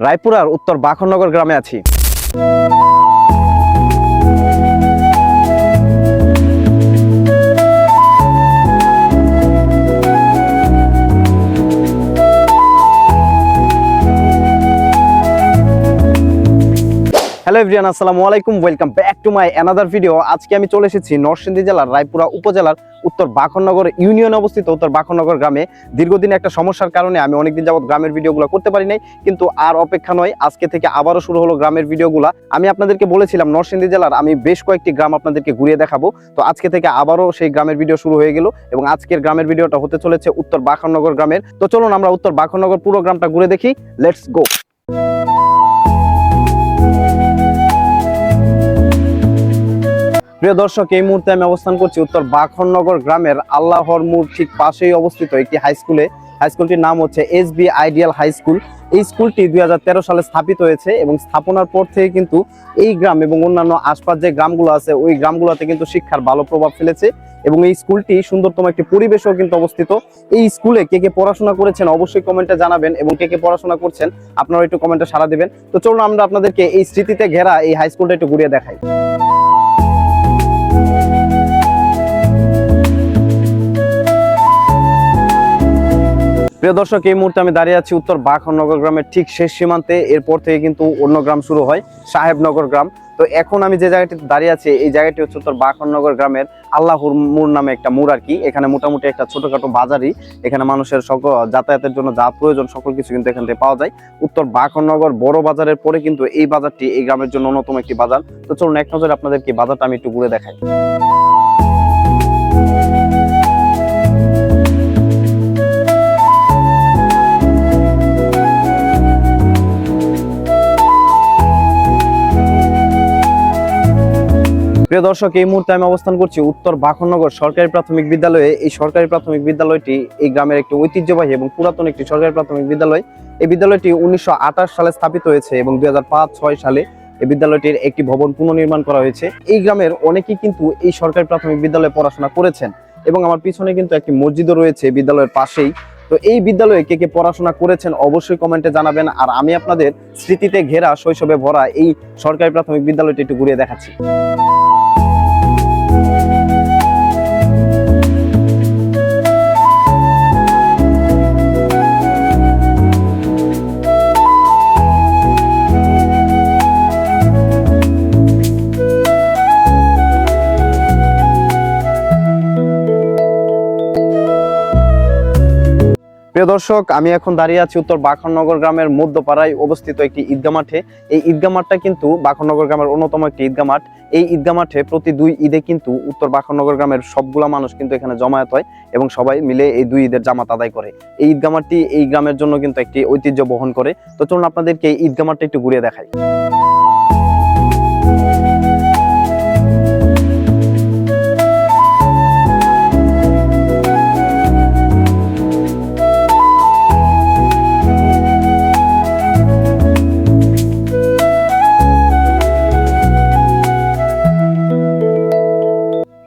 রায়পুরার উত্তর বাখনগর গ্রামে আছি। হ্যালো এভরিয়ান আসসালামু আলাইকুম, welcome back to my another video আজকে আমি চলে এসেছি নরসিংদী জেলার রায়পুরা উপজেলার উত্তর বাখরনগর ইউনিয়নে অবস্থিত উত্তর বাখরনগর গ্রামে। দীর্ঘদিন একটা সমস্যার কারণে আমি অনেকদিন যাবত গ্রামের ভিডিওগুলো করতে পারি নাই, কিন্তু আর অপেক্ষা নয়, আজকে থেকে আবারও শুরু হলো গ্রামের ভিডিওগুলো। আমি আপনাদেরকে বলেছিলাম, নরসিংদী জেলার আমি বেশ কয়েকটি গ্রাম আপনাদেরকে ঘুরিয়ে দেখাবো। তো আজকে থেকে আবারও সেই গ্রামের ভিডিও শুরু হয়ে গেল এবং আজকের গ্রামের ভিডিওটা হতে চলেছে উত্তর বাখরনগর গ্রামের। তো চলুন আমরা উত্তর বাখরনগর পুরো গ্রামটা ঘুরে দেখি। লেটস গো প্রিয় দর্শক, এই মুহূর্তে আমি অবস্থান করছি উত্তর বাখরনগর গ্রামের আল্লাহর মুর ঠিক পাশেই অবস্থিত একটি হাই স্কুলে হাই স্কুলটির নাম হচ্ছে S B ideal high school এই স্কুলটি দুই হাজার তেরো সালে স্থাপিত হয়েছে এবং স্থাপনার পর থেকে কিন্তু এই গ্রাম এবং অন্যান্য আশপাশ যে গ্রামগুলো আছে, ওই গ্রামগুলোতে কিন্তু শিক্ষার ভালো প্রভাব ফেলেছে এবং এই স্কুলটি সুন্দরতম একটি পরিবেশও কিন্তু অবস্থিত। এই স্কুলে কে কে পড়াশোনা করেছেন অবশ্যই কমেন্টে জানাবেন এবং কে কে পড়াশোনা করছেন আপনারা একটু কমেন্টে সাড়া দেবেন। তো চলুন আমরা আপনাদেরকে এই স্মৃতিতে ঘেরা এই হাই স্কুলটা একটু ঘুরিয়ে দেখাই। প্রিয় দর্শক, এই মুহূর্তে আমি দাঁড়িয়ে আছি উত্তর বাখরনগর গ্রামের ঠিক শেষ সীমান্তে। এরপর থেকে কিন্তু অন্য গ্রাম শুরু হয় সাহেবনগর গ্রাম। তো এখন আমি যে জায়গাটিতে দাঁড়িয়ে আছি, এই জায়গাটি হচ্ছে উত্তর বাখরনগর গ্রামের আল্লাহর মুর নামে একটা মুর আর কি। এখানে মোটামুটি একটা ছোটখাটো বাজারই। এখানে মানুষের সকল যাতায়াতের জন্য যা প্রয়োজন সকল কিছু কিন্তু এখান থেকে পাওয়া যায়। উত্তর বাখরনগর বড় বাজারের পরে কিন্তু এই বাজারটি এই গ্রামের জন্য অন্যতম একটি বাজার। তো চলুন এক নজরে আপনাদেরকে বাজারটা আমি একটু ঘুরে দেখাই। প্রিয় দর্শক, এই মুহূর্তে আমি অবস্থান করছি উত্তর বাখরনগর সরকারি প্রাথমিক বিদ্যালয়ে। এই সরকারি প্রাথমিক বিদ্যালয়টি এই গ্রামের একটি ঐতিহ্যবাহী এবং পুরাতন একটি সরকারি প্রাথমিক বিদ্যালয়। এই বিদ্যালয়টি উনিশশো আঠাশ সালে স্থাপিত হয়েছে এবং দুই ছয় সালে এই বিদ্যালয়টির একটি ভবন পুনর্নির্মাণ করা হয়েছে। এই গ্রামের অনেকেই কিন্তু এই সরকারি প্রাথমিক বিদ্যালয়ে পড়াশোনা করেছেন এবং আমার পিছনে কিন্তু একটি মসজিদও রয়েছে বিদ্যালয়ের পাশেই। তো এই বিদ্যালয়ে কে কে পড়াশোনা করেছেন অবশ্যই কমেন্টে জানাবেন আর আমি আপনাদের স্মৃতিতে ঘেরা শৈশবে ভরা এই সরকারি প্রাথমিক বিদ্যালয়টি একটু ঘুরিয়ে দেখাচ্ছি। প্রিয় দর্শক, আমি এখন দাঁড়িয়ে আছি উত্তর বাখরনগর গ্রামের মধ্যপাড়ায় অবস্থিত একটি ঈদগা মাঠে। এই ঈদগা মাঠটা কিন্তু বাখরনগর গ্রামের অন্যতম একটি ঈদগা মাঠ। এই ঈদগা মাঠে প্রতি দুই ঈদে কিন্তু উত্তর বাখরনগর গ্রামের সবগুলা মানুষ কিন্তু এখানে জমায়েত হয় এবং সবাই মিলে এই দুই ঈদের জামাত আদায় করে। এই ঈদগা মাঠটি এই গ্রামের জন্য কিন্তু একটি ঐতিহ্য বহন করে। তো চলুন আপনাদেরকে এই ঈদগা মাঠটা একটু ঘুরিয়ে দেখাই।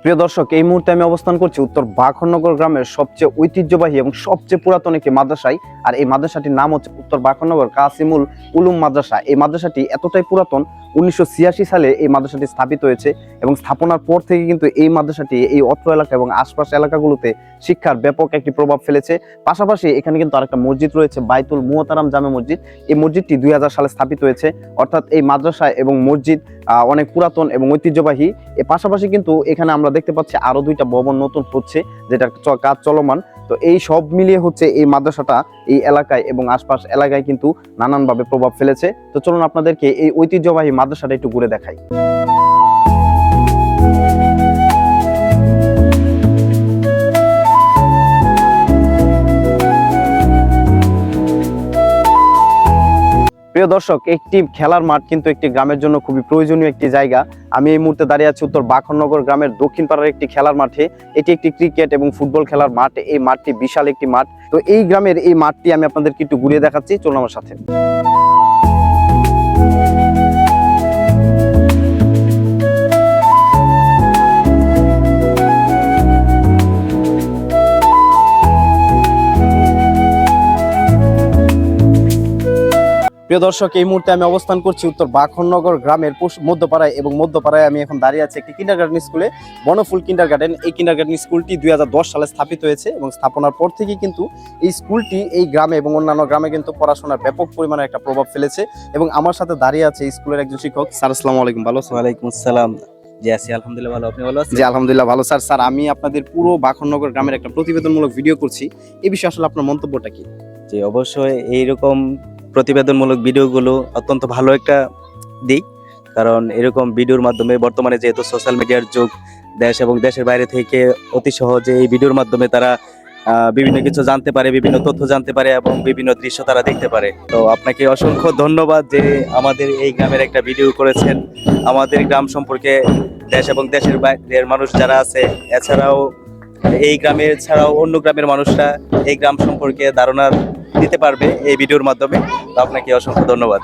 প্রিয় দর্শক, এই মুহূর্তে আমি অবস্থান করছি উত্তর বাখরনগর গ্রামের সবচেয়ে ঐতিহ্যবাহী এবং সবচেয়ে পুরাতন একটি মাদ্রাসায়। আর এই মাদ্রাসাটির নাম হচ্ছে উত্তর বাখরনগর কাসিমুল উলুম মাদ্রাসা। এই মাদ্রাসাটি এতটাই পুরাতন, উনিশশো সালে এই মাদ্রাসাটি স্থাপিত হয়েছে এবং স্থাপনার পর থেকে কিন্তু এই মাদ্রাসাটি এই অত্র এলাকা এবং আশপাশ এলাকাগুলোতে শিক্ষার ব্যাপক একটি প্রভাব ফেলেছে। পাশাপাশি এখানে কিন্তু আরেকটা মসজিদ রয়েছে, বাইতুল মুহতারাম জামে মসজিদ। এই মসজিদটি দুই হাজার সালে স্থাপিত হয়েছে। অর্থাৎ এই মাদ্রাসা এবং মসজিদ অনেক পুরাতন এবং ঐতিহ্যবাহী। এর পাশাপাশি কিন্তু এখানে আমরা দেখতে পাচ্ছি আরও দুইটা ভবন নতুন হচ্ছে, যেটা কাজ চলমান। তো এই সব মিলিয়ে হচ্ছে এই মাদ্রাসাটা এই এলাকায় এবং আশপাশ এলাকায় কিন্তু নানানভাবে প্রভাব ফেলেছে। তো চলুন আপনাদেরকে এই ঐতিহ্যবাহী মাদ্রাসাটা একটু ঘুরে দেখাই। প্রিয় দর্শক একটি খেলার মাঠ কিন্তু একটি গ্রামের জন্য খুবই প্রয়োজনীয় একটি জায়গা। আমি এই মুহূর্তে দাঁড়িয়ে আছি উত্তর বাখনগর গ্রামের দক্ষিণ পাড়ার একটি খেলার মাঠে। এটি একটি ক্রিকেট এবং ফুটবল খেলার মাঠ। এই মাঠটি বিশাল একটি মাঠ। তো এই গ্রামের এই মাঠটি আমি আপনাদেরকে একটু ঘুরিয়ে দেখাচ্ছি। চলুন আমার সাথে। প্রিয় দর্শক এই মুহূর্তে আমি অবস্থান করছি উত্তর বাখরনগর গ্রামের মধ্যপাড়ায় এবং মধ্যপাড়ায় আমি এখন দাঁড়িয়ে আছি একটি কিন্ডার গার্ডেন স্কুলে বনফুল কিন্ডার গার্ডেন এই কিন্ডার গার্ডেন স্কুলটি দুই সালে স্থাপিত হয়েছে এবং স্থাপনার পর থেকে কিন্তু এই স্কুলটি এই গ্রামে এবং অন্যান্য গ্রামে কিন্তু পড়াশোনার ব্যাপক পরিমাণে একটা প্রভাব ফেলেছে এবং আমার সাথে দাঁড়িয়ে আছে এই স্কুলের একজন শিক্ষক। স্যার আসসালামু আলাইকুম। ভালো আছেন? ওয়ালাইকুম আসসালাম। জি আছি। আলহামদুলিল্লাহ ভালো। আপনি ভালো আছেন? জি আলহামদুলিল্লাহ ভালো। স্যার স্যার আমি আপনাদের পুরো বাখরনগর গ্রামের একটা প্রতিবেদনমূলক ভিডিও করছি। এই বিষয়ে আসলে আপনার মন্তব্যটা কি? জি অবশ্যই এইরকম প্রতিবেদনমূলক ভিডিওগুলো অত্যন্ত ভালো একটা দিক, কারণ এরকম ভিডিওর মাধ্যমে বর্তমানে যেহেতু সোশ্যাল মিডিয়ার যুগ, দেশ এবং দেশের বাইরে থেকে অতি সহজে এই ভিডিওর মাধ্যমে তারা বিভিন্ন কিছু জানতে পারে, বিভিন্ন তথ্য জানতে পারে এবং বিভিন্ন দৃশ্য তারা দেখতে পারে। তো আপনাকে অসংখ্য ধন্যবাদ যে আমাদের এই গ্রামের একটা ভিডিও করেছেন। আমাদের গ্রাম সম্পর্কে দেশ এবং দেশের বাইরের মানুষ যারা আছে, এছাড়াও এই গ্রামের ছাড়াও অন্য গ্রামের মানুষরা এই গ্রাম সম্পর্কে ধারণা দিতে পারবে এই ভিডিওর মাধ্যমে। আপনাকে অসংখ্য ধন্যবাদ।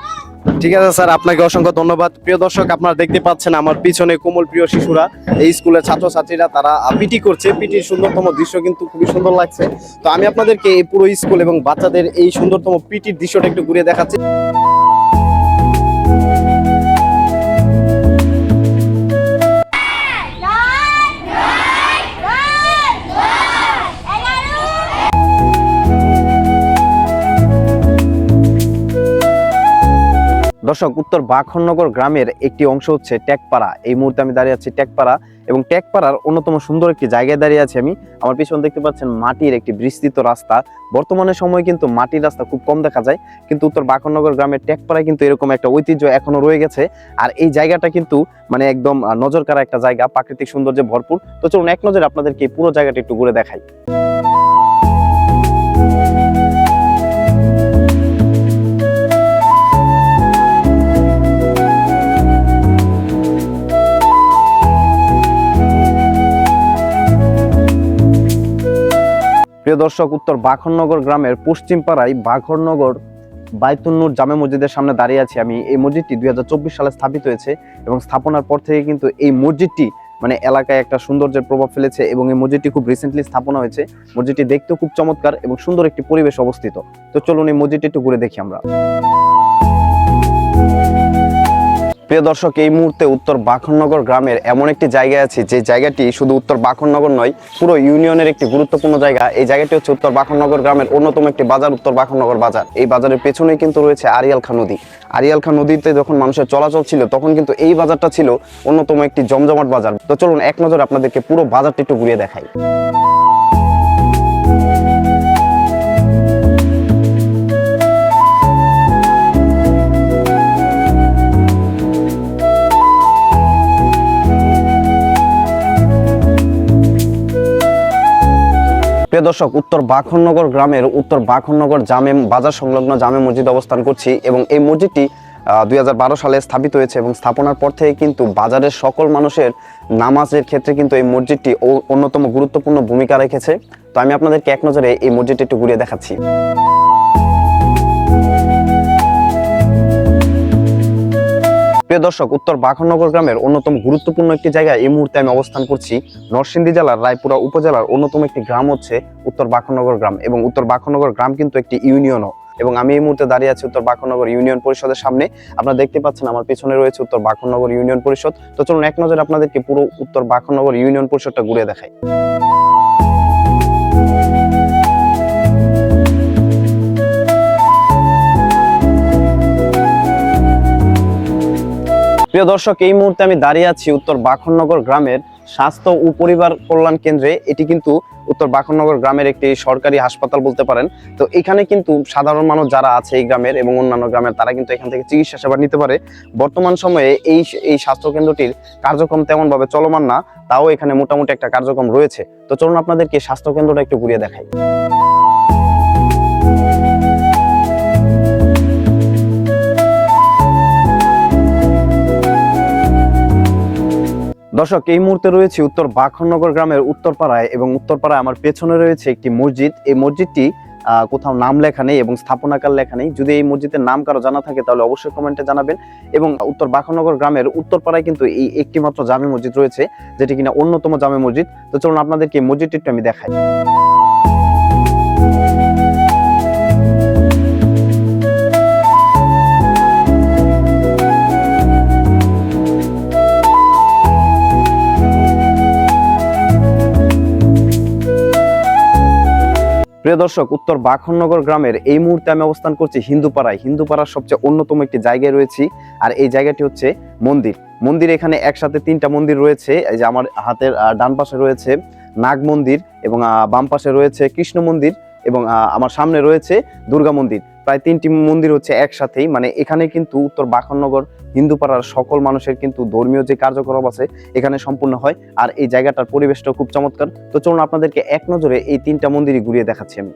ঠিক আছে স্যার, আপনাকে অসংখ্য ধন্যবাদ। প্রিয় দর্শক, আপনারা দেখতে পাচ্ছেন আমার পিছনে কোমল প্রিয় শিশুরা, এই স্কুলের ছাত্রছাত্রীরা, তারা পিটি করছে। পিটির সুন্দরতম দৃশ্য কিন্তু খুবই সুন্দর লাগছে। তো আমি আপনাদেরকে এই পুরো স্কুল এবং বাচ্চাদের এই সুন্দরতম পিটির দৃশ্যটা একটু ঘুরে দেখাচ্ছি। দর্শক, উত্তর বাখরনগর গ্রামের একটি অংশ হচ্ছে ট্যাকপাড়া এই মুহূর্তে আমি দাঁড়িয়ে আছি ট্যাকপাড়া এবং টেকপাড়ার অন্যতম সুন্দর একটি জায়গায় দাঁড়িয়ে আছি আমি। আমার পিছনে দেখতে পাচ্ছেন মাটির একটি বিস্তৃত রাস্তা। বর্তমানে সময় কিন্তু মাটির রাস্তা খুব কম দেখা যায়, কিন্তু উত্তর বাখরনগর গ্রামের টেকপাড়ায় কিন্তু এরকম একটা ঐতিহ্য এখনও রয়ে গেছে। আর এই জায়গাটা কিন্তু মানে একদম নজর কাড়া একটা জায়গা, প্রাকৃতিক সৌন্দর্যে ভরপুর। তো চলুন, এক নজরে আপনাদেরকে পুরো জায়গাটা একটু ঘুরে দেখাই। প্রিয় দর্শক, উত্তর বাঘরনগর গ্রামের পশ্চিম পাড়ায় বাঘরনগর বাইতুন্নুর জামে মসজিদের সামনে দাঁড়িয়ে আছি আমি। এই মসজিদটি দুই হাজার চব্বিশ সালে স্থাপিত হয়েছে এবং স্থাপনার পর থেকে কিন্তু এই মসজিদটি মানে এলাকায় একটা সৌন্দর্যের প্রভাব ফেলেছে এবং এই মসজিদটি খুব রিসেন্টলি স্থাপনা হয়েছে। মসজিদটি দেখতেও খুব চমৎকার এবং সুন্দর একটি পরিবেশ অবস্থিত। তো চলুন এই মসজিদটি একটু ঘুরে দেখি আমরা। প্রিয় দর্শক, এই মুহূর্তে উত্তর বাখরনগর গ্রামের এমন একটি জায়গায় আছি, যে জায়গাটি শুধু উত্তর বাখরনগর নয়, পুরো ইউনিয়নের একটি গুরুত্বপূর্ণ জায়গা। এই জায়গাটি হচ্ছে উত্তর বাখরনগর গ্রামের অন্যতম একটি বাজার, উত্তর বাখরনগর বাজার। এই বাজারের পেছনেই কিন্তু রয়েছে আরিয়াল খা নদী। আরিয়াল খা নদীতে যখন মানুষের চলাচল ছিল, তখন কিন্তু এই বাজারটা ছিল অন্যতম একটি জমজমাট বাজার। তো চলুন এক নজর আপনাদেরকে পুরো বাজারটি একটু ঘুরিয়ে দেখাই। প্রিয় দর্শক, উত্তর বাখনগর গ্রামের উত্তর বাখনগর জামে বাজার সংলগ্ন জামে মসজিদ অবস্থান করছি এবং এই মসজিদটি দুই হাজার বারো সালে স্থাপিত হয়েছে এবং স্থাপনার পর থেকে কিন্তু বাজারের সকল মানুষের নামাজের ক্ষেত্রে কিন্তু এই মসজিদটি অন্যতম গুরুত্বপূর্ণ ভূমিকা রেখেছে। তো আমি আপনাদেরকে এক নজরে এই মসজিদটি একটু ঘুরিয়ে দেখাচ্ছি। প্রিয় দর্শক, উত্তর বাখরনগর গ্রামের অন্যতম গুরুত্বপূর্ণ একটি জায়গায় এই মুহূর্তে আমি অবস্থান করছি। নরসিংদী জেলার রায়পুরা উপজেলার অন্যতম একটি গ্রাম হচ্ছে উত্তর বাখরনগর গ্রাম এবং উত্তর বাখরনগর গ্রাম কিন্তু একটি ইউনিয়নও। এবং আমি এই মুহূর্তে দাঁড়িয়ে আছি উত্তর বাখরনগর ইউনিয়ন পরিষদের সামনে। আপনারা দেখতে পাচ্ছেন আমার পেছনে রয়েছে উত্তর বাখরনগর ইউনিয়ন পরিষদ। তো চলুন এক নজরে আপনাদেরকে পুরো উত্তর বাখরনগর ইউনিয়ন পরিষদটা ঘুরে দেখাই। প্রিয় দর্শক, এই মুহূর্তে আমি দাঁড়িয়ে আছি উত্তর বাখরনগর গ্রামের স্বাস্থ্য ও পরিবার কল্যাণ কেন্দ্রে। এটি কিন্তু উত্তর বাখরনগর গ্রামের একটি সরকারি হাসপাতাল বলতে পারেন। তো এখানে কিন্তু সাধারণ মানুষ যারা আছে এই গ্রামের এবং অন্যান্য গ্রামের, তারা কিন্তু এখান থেকে চিকিৎসা সেবা নিতে পারে। বর্তমান সময়ে এই এই স্বাস্থ্য কেন্দ্রটির কার্যক্রম তেমন ভাবে চলমান না, তাও এখানে মোটামুটি একটা কার্যক্রম রয়েছে। তো চলুন আপনাদেরকে স্বাস্থ্য কেন্দ্রটা একটু ঘুরিয়ে দেখাই। দর্শক, এই মুহূর্তে রয়েছে উত্তর বাখনগর গ্রামের উত্তরপাড়ায় এবং উত্তরপাড়ায় আমার পেছনে রয়েছে একটি মসজিদ। এই মসজিদটি কোথাও নাম লেখা নেই এবং স্থাপনাকার লেখা নেই। যদি এই মসজিদের নাম কারও জানা থাকে, তাহলে অবশ্যই কমেন্টে জানাবেন এবং উত্তর বাখনগর গ্রামের উত্তরপাড়ায় কিন্তু এই একটি মাত্র জামে মসজিদ রয়েছে, যেটি কিনা অন্যতম জামে মসজিদ। তো চলুন আপনাদেরকে এই মসজিদটি আমি দেখাই। প্রিয় দর্শক, উত্তর বাখননগর গ্রামের এই মুহূর্তে আমি অবস্থান করছি হিন্দুপাড়ায়। হিন্দুপাড়ার সবচেয়ে অন্যতম একটি জায়গায় রয়েছি আর এই জায়গাটি হচ্ছে মন্দির। মন্দির এখানে একসাথে তিনটা মন্দির রয়েছে। এই যে আমার হাতের ডান পাশে রয়েছে নাগ মন্দির এবং বাম পাশে রয়েছে কৃষ্ণ মন্দির এবং আমার সামনে রয়েছে দুর্গা মন্দির। প্রায় তিনটি মন্দির হচ্ছে একসাথেই। মানে এখানে কিন্তু উত্তর বাখননগর হিন্দুপাড়ার সকল মানুষের কিন্তু ধর্মীয় যে কার্যক্রম আছে, এখানে সম্পূর্ণ হয়। আর এই জায়গাটার পরিবেশটা খুব চমৎকার। তো চলুন আপনাদেরকে এক নজরে এই তিনটা মন্দিরই ঘুরিয়ে দেখাচ্ছি আমি।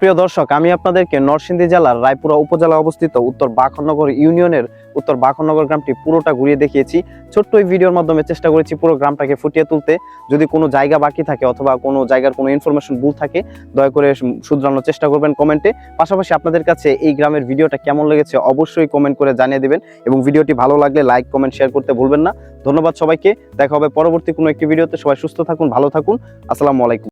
প্রিয় দর্শক, আমি আপনাদেরকে নরসিংদী জেলার রায়পুরা উপজেলা অবস্থিত উত্তর বাখননগর ইউনিয়নের উত্তর বাখননগর গ্রামটি পুরোটা ঘুরিয়ে দেখিয়েছি। ছোট্ট এই ভিডিওর মাধ্যমে চেষ্টা করেছি পুরো গ্রামটাকে ফুটিয়ে তুলতে। যদি কোনো জায়গা বাকি থাকে অথবা কোনো জায়গার কোনো ইনফরমেশন ভুল থাকে, দয়া করে শুধরানোর চেষ্টা করবেন কমেন্টে। পাশাপাশি আপনাদের কাছে এই গ্রামের ভিডিওটা কেমন লেগেছে অবশ্যই কমেন্ট করে জানিয়ে দেবেন এবং ভিডিওটি ভালো লাগলে লাইক কমেন্ট শেয়ার করতে ভুলবেন না। ধন্যবাদ সবাইকে। দেখা হবে পরবর্তী কোনো একটি ভিডিওতে। সবাই সুস্থ থাকুন, ভালো থাকুন। আসসালামু আলাইকুম।